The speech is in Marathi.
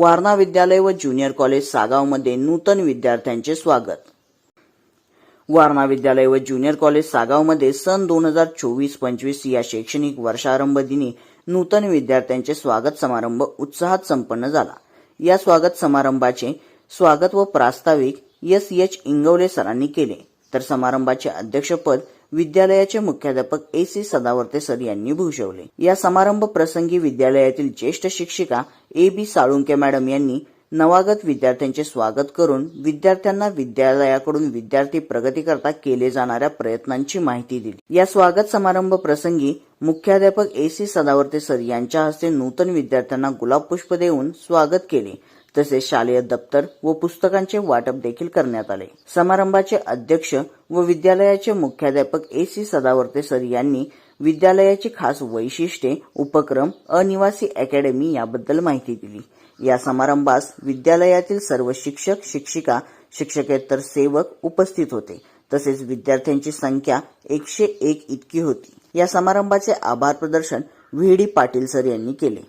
वारणा विद्यालय व ज्युनियर कॉलेज सागावमध्ये नूतन विद्यार्थ्यांचे स्वागत. वारणा विद्यालय व ज्युनियर कॉलेज सागावमध्ये सन दोन हजार चोवीस पंचवीस या शैक्षणिक वर्षारंभ दिनी नूतन विद्यार्थ्यांचे स्वागत समारंभ उत्साहात संपन्न झाला. या स्वागत समारंभाचे स्वागत व प्रास्ताविक एस एच इंगवले सरांनी केले. तर समारंभाचे अध्यक्षपद विद्यालयाचे मुख्याध्यापक ए सी सदावर्ते सर यांनी भूषवले. या समारंभ प्रसंगी विद्यालयातील ज्येष्ठ शिक्षिका ए बी साळुंके मॅडम यांनी नवागत विद्यार्थ्यांचे स्वागत करून विद्यार्थ्यांना विद्यालयाकडून विद्यार्थी प्रगती करता केले जाणाऱ्या प्रयत्नांची माहिती दिली. या स्वागत समारंभ प्रसंगी मुख्याध्यापक ए सी सदावर्ते सर यांच्या हस्ते नूतन विद्यार्थ्यांना गुलाब पुष्प देऊन स्वागत केले. तसेच शालेय दप्तर व पुस्तकांचे वाटप देखील करण्यात आले. समारंभाचे अध्यक्ष व विद्यालयाचे मुख्याध्यापक ए सी सदावर्ते सर यांनी विद्यालयाची खास वैशिष्ट्ये उपक्रम अनिवासी अकॅडमी याबद्दल माहिती दिली. या समारंभास विद्यालयातील सर्व शिक्षक शिक्षिका शिक्षकेतर सेवक उपस्थित होते. तसेच विद्यार्थ्यांची संख्या एकशे एक इतकी होती. या समारंभाचे आभार प्रदर्शन व्ही डी पाटील सर यांनी केले.